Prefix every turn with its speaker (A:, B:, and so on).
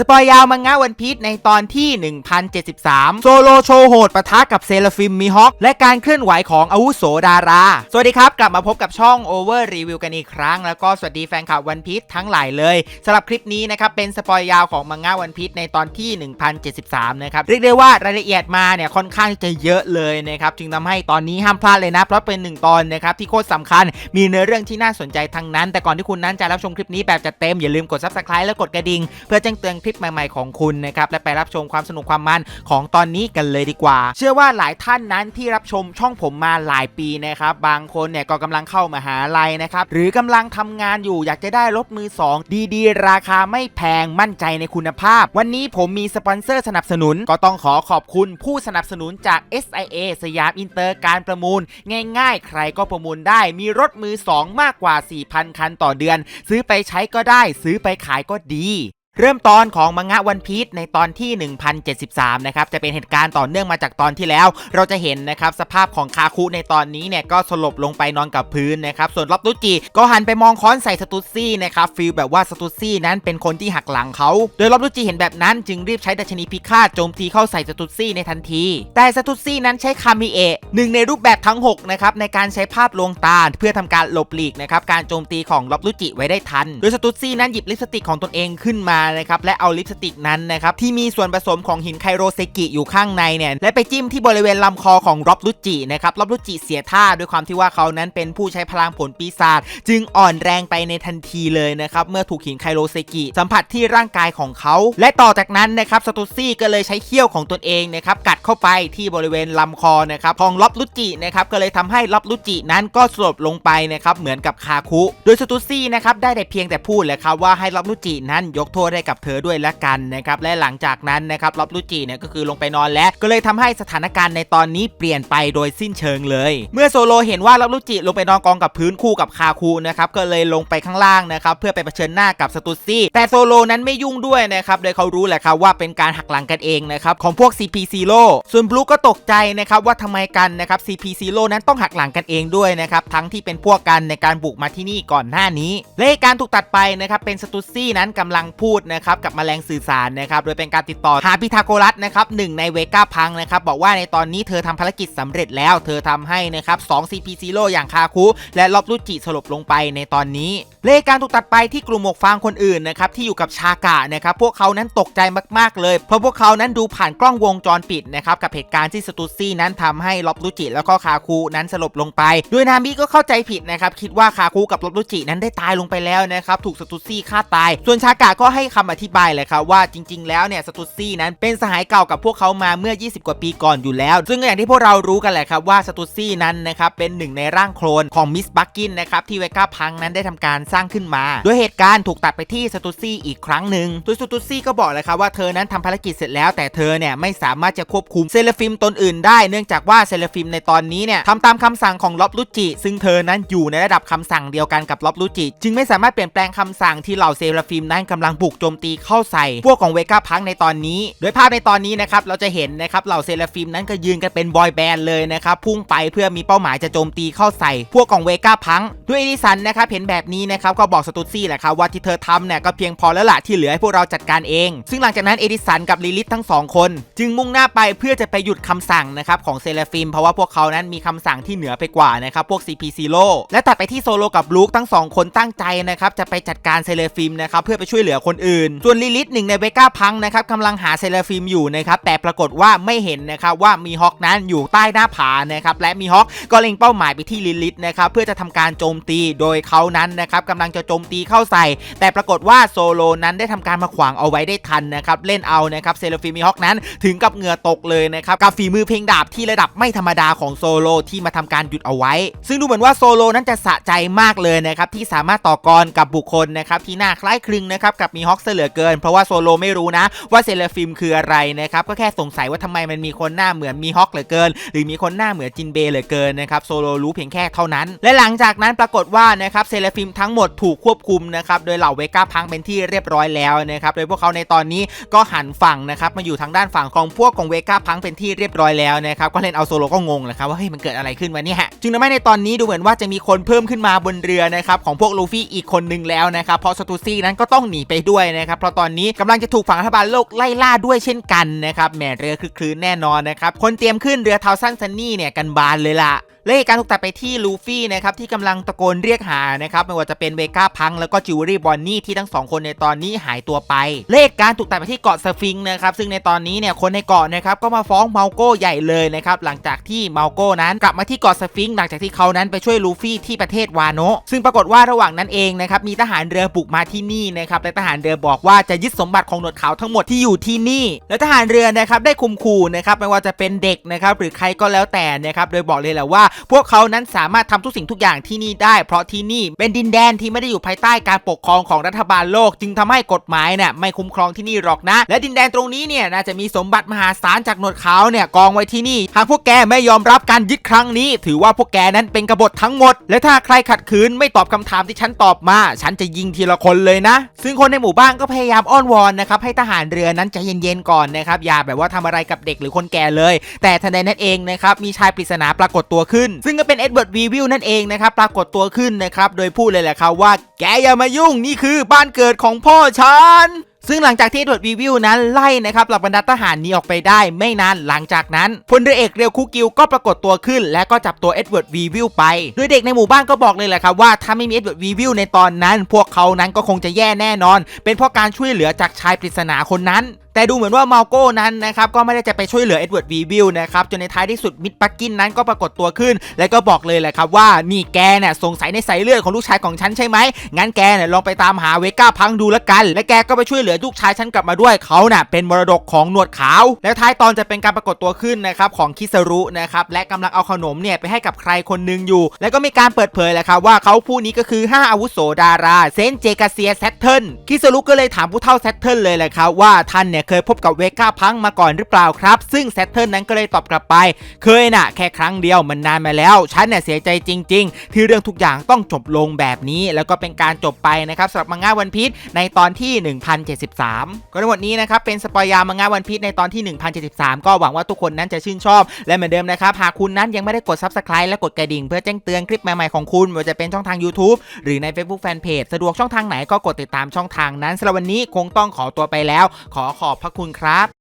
A: สปอยยาวมังงะวันพีชในตอนที่ 1073 โซโลโชโหดปะทะกับเซราฟิมมีฮอคและการเคลื่อนไหวของอาวุโสดารา สวัสดีครับ กลับมาพบกับช่อง Over Review กันอีกครั้ง แล้วก็สวัสดีแฟนคลับวันพีชทั้งหลายเลยสำหรับคลิปนี้นะครับ เป็นสปอยยาวของมังงะวันพีชในตอนที่ 1073 นะครับ เรียกได้ว่ารายละเอียดมาเนี่ยค่อนข้างจะเยอะเลยนะครับจึงทำให้ตอนนี้ห้ามพลาดเลยนะเพราะเป็นหนึ่งตอนนะครับที่โคตรสำคัญ มีเนื้อเรื่องที่น่าสนใจทั้งนั้น แต่ก่อนที่คุณนั้นจะรับชมคลิปนี้แบบจัดเต็มอย่าลืมกด subscribe และกดกระดิ่งเพื่อแจ้งเตือนลิปใหม่ ๆ ของคุณนะครับและไปรับชมความสนุกความมันของตอนนี้กันเลยดีกว่า เชื่อว่าหลายท่านนั้นที่รับชมช่องผมมาหลายปีนะครับบางคนเนี่ยก็กำลังเข้ามาหาลัยนะครับหรือกำลังทำงานอยู่อยากจะได้รถมือ 2 ดีๆ ราคาไม่แพงมั่นใจในคุณภาพ วันนี้ผมมีสปอนเซอร์สนับสนุน ก็ต้องขอขอบคุณผู้สนับสนุนจาก SIA สยามอินเตอร์การประมูล ง่าย ๆ ใครก็ประมูลได้ มีรถมือ 2 มากกว่า 4,000 คันต่อเดือน ซื้อไปใช้ก็ได้ ซื้อไปขายก็ดี เริ่มตอนของมังงะวันพีชในตอนที่ 1073 นะครับ จะเป็นเหตุการณ์ต่อเนื่องมาจากตอนที่แล้ว เราจะเห็นนะครับสภาพของคาคุในตอนนี้เนี่ยก็สลบลงไปนอนกับพื้นนะครับ ส่วนล็อบตุจิก็หันไปมองค้อนใส่สตุซี่นะครับฟีลแบบว่าสตุซี่นั้นเป็นคนที่หักหลังเขา โดยล็อบตุจิเห็นแบบนั้นจึงรีบใช้ดัชนีพิฆาตโจมตีเข้าใส่สตุซี่ในทันที แต่สตุซี่นั้นใช้คามิเอะหนึ่งในรูปแบบทั้ง6นะครับในการใช้ภาพลวงตาเพื่อทำการหลบหลีกนะครับการโจมตีของล็อบตุจิไว้ได้ทัน โดยสตุซี่นั้นหยิบลิปสติกของตนเองขึ้นมานะครับและเอาลิปสติกนั้นนะครับที่มีส่วนผสมของหินไคโรเซกิอยู่ข้างในเนี่ยและไปจิ้มที่บริเวณลำคอของร็อบลุจินะครับร็อบลุจิเสียท่าด้วยความที่ว่าเขานั้นเป็นผู้ใช้พลังผลปีศาจจึงอ่อนแรงไปในทันทีเลยนะครับเมื่อถูกหินไคโรเซกิสัมผัสที่ร่างกายของเขา และต่อจากนั้นนะครับสตูซี่ก็เลยใช้เขี้ยวของตนเองนะครับกัดเข้าไปที่บริเวณลำคอนะครับของล็อบลุจินะครับก็เลยทำให้ล็อบลุจินั้นก็สลบลงไปนะครับเหมือนกับคาคุ โดยสตูซี่นะครับได้แต่เพียงแต่พูดแหละครับว่าให้ล็อบลุจินั้นยกโทษให้กับเธอด้วยละกันนะครับและหลังจากนั้นนะครับล็อบลุจิเนี่ยก็คือลงไปนอนแล้ว ก็เลยทำให้สถานการณ์ในตอนนี้เปลี่ยนไปโดยสิ้นเชิงเลย เมื่อโซโลเห็นว่าล็อบลุจิลงไปนอนกองกับพื้นคู่กับคาคูนะครับก็เลยลงไปข้างล่างนะครับเพื่อไปเผชิญหน้ากับสตูซี่แต่โซโลนั้นไม่ยุ่งด้วยนะครับโดยเขารู้แหละครับว่าเป็นการหักหลังกันเองนะครับของพวก CP Zero ส่วนบลูก็ตกใจนะครับว่าทำไมกันนะครับ CP Zero นั้นต้องหักหลังกันเองด้วยนะครับทั้งที่เป็นพวกกันในการบุกมาที่นี่ก่อนหน้านี้ และการถูกตัดไปนะครับเป็นสตูซี่นั้นกำลังพูดนะครับกับแมลงสื่อสารนะครับโดยเป็นการติดต่อหาพิทาโกรัสนะครับหนึ่งในเวก้าพังนะครับบอกว่าในตอนนี้เธอทำภารกิจสำเร็จแล้ว เธอทำให้นะครับ2 CP Zero อย่างคาคุ และลอบลุจิสลบลงไปในตอนนี้เลขการถูกตัดไปที่กลุ่มหมวกฟางคนอื่นนะครับที่อยู่กับชากะนะครับพวกเขานั้นตกใจมากๆเลย เพราะพวกเขานั้นดูผ่านกล้องวงจรปิดนะครับกับเหตุการณ์ที่สตูซี่นั้นทำให้ลอบลุจิแล้วก็คาคุนั้นสลบลงไปโดยนามิก็เข้าใจผิดนะครับคิดว่าคาคุกับลอบลุจินั้นได้ตายลงไปแล้วนะครับถูกสตูซี่ฆ่าตาย ส่วนชากะก็ให้คำอธิบายเลยครับว่าจริง ๆ แล้วเนี่ยสตูซี่นั้นเป็นสหายเก่ากับพวกเขามาเมื่อ 20 กว่าปีก่อนอยู่แล้ว ซึ่งอย่างที่พวกเรารู้กันแหละครับว่าสตูซี่นั้นนะครับเป็นหนึ่งในร่างโคลนของมิสบักกินนะครับที่เวก้าพังนั้นได้ทำการสร้างขึ้นมาโดยเหตุการณ์ถูกตัดไปที่สตูซี่อีกครั้งหนึ่งโดยสตูซี่ก็บอกเลยครับว่าเธอนั้นทำภารกิจเสร็จแล้ว แต่เธอเนี่ยไม่สามารถจะควบคุมเซเลฟิมตนอื่นได้เนื่องจากว่าเซเลฟิมในตอนนี้เนี่ยทำตามคำสั่งของล็อบลุจิ ซึ่งเธอนั้นอยู่ในระดับคำสั่งเดียวกันกับล็อบลุจิ จึงไม่สามารถเปลี่ยนแปลงคำสั่งที่เหล่าเซเลฟิมนั้นกำลังบุกโจมตีเข้าใส่ พวกของเวก้าพังในตอนนี้ โดยภาพในตอนนี้นะครับเราจะเห็นนะครับเหล่าเซเลฟิมนั้นก็ยืนกันเป็นบอยแบนด์เลยนะครับพุ่งไปเพื่อมีเป้าหมายจะโจมตีเข้าใส่ พวกของเวก้าพังด้วยเอดิสันนะครับเห็นแบบนี้นะครับก็บอกสตูซี่แหละครับว่าที่เธอทำเนี่ยก็เพียงพอแล้วล่ะที่เหลือให้พวกเราจัดการเอง ซึ่งหลังจากนั้นเอดิสันกับลิลิททั้งสองคน จึงมุ่งหน้าไปเพื่อจะไปหยุดคำสั่งนะครับของเซเลฟิมเพราะว่าพวกเขานั้นมีคำสั่งที่เหนือไปกว่านะครับพวก CP Zero และตัดไปที่โซโลกับลูกทั้งสองคนตั้งใจนะครับจะไปจัดการเซเลฟิมนะครับเพื่อไปช่วยเหลือคนอื่นส่วนลิลิทหนึ่งในเวก้าพังนะครับกำลังหาเซเลฟิมอยู่นะครับแต่ปรากฏว่าไม่เห็นนะครับว่ามีฮอกนั้นอยู่ใต้หน้าผานะครับและมีฮอกก็เล็งเป้าหมายไปที่ลิลิทนะครับเพื่อจะทำการโจมตีโดยเขานั้นนะครับกำลังจะโจมตีเข้าใส่ แต่ปรากฏว่าโซโลนั้นได้ทำการมาขวางเอาไว้ได้ทันนะครับเล่นเอานะครับเซเลฟิมมีฮอกนั้นถึงกับเหงื่อตกเลยนะครับกับฝีมือเพลงดาบที่ระดับไม่ธรรมดาของโซโลที่มาทำการหยุดเอาไว้ ซึ่งดูเหมือนว่าโซโลนั้นจะสะใจมากเลยนะครับที่สามารถต่อกรกับบุคคลนะครับที่หน้าคล้ายคลึงนะครับกับมีฮอกเสเหลือเกิน เพราะว่าโซโลไม่รู้นะ ว่าเซเลฟิมคืออะไรนะครับก็แค่สงสัยว่าทำไมมันมีคนหน้าเหมือนมีฮอกเหลือเกิน หรือมีคนหน้าเหมือนจินเบเหลือเกินนะครับโซโลรู้เพียงแค่เท่านั้น และหลังจากนั้นปรากฏว่านะครับเซเลฟิมทั้งหมดถูกควบคุมนะครับโดยเหล่าเวก้าพังเป็นที่เรียบร้อยแล้วนะครับโดยพวกเขาในตอนนี้ก็หันฝั่งนะครับมาอยู่ทางด้านฝั่งของพวกของเวก้าพังเป็นที่เรียบร้อยแล้วนะครับก็เล่นเอาโซโลก็งงแหละครับว่าเฮ้ยมันเกิดอะไรขึ้นมาเนี่ยจึงทำให้ในตอนนี้ดูเหมือนว่าจะมีคนเพิ่มขึ้นมาบนเรือนะครับของพวกลูฟี่อีกคนนึงแล้วนะครับเพราะสตูซี่นั้นก็ต้องหนีไปด้วยนะครับเพราะตอนนี้กำลังจะถูกฝั่งรัฐบาลโลกไล่ล่าด้วยเช่นกันนะครับแหมเรือคือคลืนแน่นอนนะครับคนเตรียมขึ้นเรือเทาสันซันนี่เนี่ยกันบานเลยล่ะ และเหตุการณ์ถูกตัดไปที่ลูฟี่นะครับที่กำลังตะโกนเรียกหานะครับไม่ว่าจะเป็นเวก้าพังแล้วก็จิวเวลรี่บอนนี่ที่ทั้งสองคนในตอนนี้หายตัวไปและเหตุการณ์ถูกตัดไปที่เกาะสฟิงค์นะครับซึ่งในตอนนี้เนี่ยคนในเกาะนะครับก็มาฟ้องเมาโก้ใหญ่เลยนะครับหลังจากที่เมาโก้นั้นกลับมาที่เกาะสฟิงค์หลังจากที่เขานั้นไปช่วยลูฟี่ที่ประเทศวาโนซึ่งปรากฏว่าระหว่างนั้นเองนะครับมีทหารเรือบุกมาที่นี่นะครับและทหารเรือบอกว่าจะยึดสมบัติของหนวดขาวทั้งหมดที่อยู่ที่นี่ และทหารเรือนะครับได้คุมขู่นะครับไม่ว่าจะเป็นเด็กนะครับหรือใครก็แล้วแต่นะครับโดยบอกเลยแหละว่าพวกเขานั้นสามารถทำทุกสิ่งทุกอย่างที่นี่ได้ เพราะที่นี่เป็นดินแดนที่ไม่ได้อยู่ภายใต้การปกครองของรัฐบาลโลก จึงทำให้กฎหมายเนี่ยไม่คุ้มครองที่นี่หรอกนะ และดินแดนตรงนี้เนี่ยน่าจะมีสมบัติมหาศาลจากหนวดขาเนี่ยกองไว้ที่นี่ หากพวกแกไม่ยอมรับการยึดครั้งนี้ ถือว่าพวกแกนั้นเป็นกบฏทั้งหมด และถ้าใครขัดขืนไม่ตอบคำถามที่ฉันตอบมา ฉันจะยิงทีละคนเลยนะ ซึ่งคนในหมู่บ้านก็พยายามอ้อนวอนนะครับให้ทหารเรือนั้นใจเย็นๆก่อนนะครับอย่าแบบว่าทำอะไรกับเด็กหรือคนแก่เลย แต่ทันใดนั้นเองนะครับมีชายปริศนาปรากฏตัวขึ้นซึ่งก็เป็นเอ็ดเวิร์ดวีวิลนั่นเองนะครับปรากฏตัวขึ้นนะครับโดยพูดเลยแหละครับว่าแกอย่ามายุ่งนี่คือบ้านเกิดของพ่อฉันซึ่งหลังจากที่เอ็ดเวิร์ดวีวิลนั้นไล่นะครับเหล่าบรรดาทหารนี้ออกไปได้ไม่นานหลังจากนั้นพลเรือเอกเรียวคุกิวก็ปรากฏตัวขึ้น และก็จับตัวเอ็ดเวิร์ดวีวิลไปโดยเด็กในหมู่บ้านก็บอกเลยแหละครับว่าถ้าไม่มีเอ็ดเวิร์ดวีวิลในตอนนั้น พวกเขานั้นก็คงจะแย่แน่นอน เป็นเพราะการช่วยเหลือจากชายปริศนาคนนั้น แต่ดูเหมือนว่ามาโก้นั้นนะครับก็ไม่ได้จะไปช่วยเหลือเอ็ดเวิร์ดวีวิลนะครับจนในท้ายที่สุดมิดปักกินนั้นก็ปรากฏตัวขึ้น และก็บอกเลยแหละครับว่านี่แกเนี่ยสงสัยในสายเลือดของลูกชายของฉันใช่ไหมงั้นแกเนี่ยลองไปตามหาเวก้าพังดูละกัน และแกก็ไปช่วยเหลือลูกชายฉันกลับมาด้วยเขาน่ะเป็นมรดกของหนวดขาว แล้วท้ายตอนจะเป็นการปรากฏตัวขึ้นนะครับของคิสรุนะครับและกำลังเอาขนมเนี่ยไปให้กับใครคนหนึ่งอยู่ แล้วก็มีการเปิดเผยแหละครับว่าเขาผู้นี้ก็คือ 5 อาวุโสดาราเซนเจกาเซียแซตเทิลคิสรุก็เลยถามผู้เฒ่าแซตเทิลเลยแหละครับว่าท่านเนี่ยเคยพบกับเวก้าพังมาก่อนหรือเปล่าครับ ซึ่งแซตเทิลนั้นก็เลยตอบกลับไป เคยน่ะแค่ครั้งเดียวมันนานมาแล้ว ฉันเนี่ยเสียใจจริง ๆ ที่เรื่องทุกอย่างต้องจบลงแบบนี้ แล้วก็เป็นการจบไปนะครับสำหรับมังงะวันพีชในตอนที่ 1073 ก็ทั้งหมดนี้นะครับเป็นสปอยยามังงะวันพีชในตอนที่ 1073 ก็หวังว่าทุกคนนั้นจะชื่นชอบ และเหมือนเดิมนะครับหากคุณนั้นยังไม่ได้กด subscribe และกดกระดิ่ง เพื่อแจ้งเตือนคลิปใหม่ๆของคุณไม่ว่าจะเป็นช่องทาง YouTube หรือใน Facebook Fanpage สะดวกช่องทางไหนก็กดติดตามช่องทางนั้นสำหรับวันนี้คงต้องขอตัวไปแล้ว ขอขอบพระคุณครับ